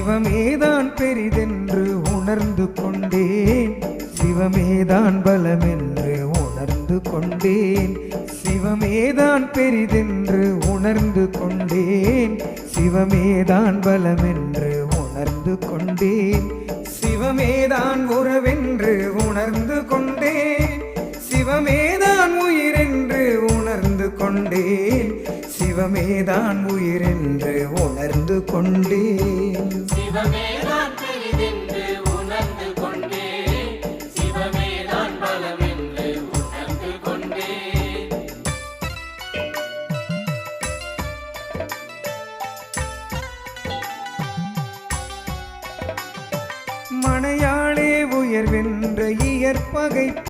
சிவமேதான் பெரிதென்று உணர்ந்து கொண்டேன். சிவமேதான் பலமென்று உணர்ந்து கொண்டேன். சிவமேதான் பெரிதென்று உணர்ந்து கொண்டேன். சிவமேதான் பலமென்று உணர்ந்து கொண்டேன். சிவமேதான் உறவென்று உணர்ந்து கொண்டேன். சிவமேதான் உயிரென்று உணர்ந்து கொண்டேன். சிவமேதான் உயிரென்று உணர்ந்து கொண்டேன். மனையாளே பெரிதென்று உணர்ந்து கொண்டே. பலமென்று உணர்ந்து கொண்டே. உயர்வென்ற இயற்பகை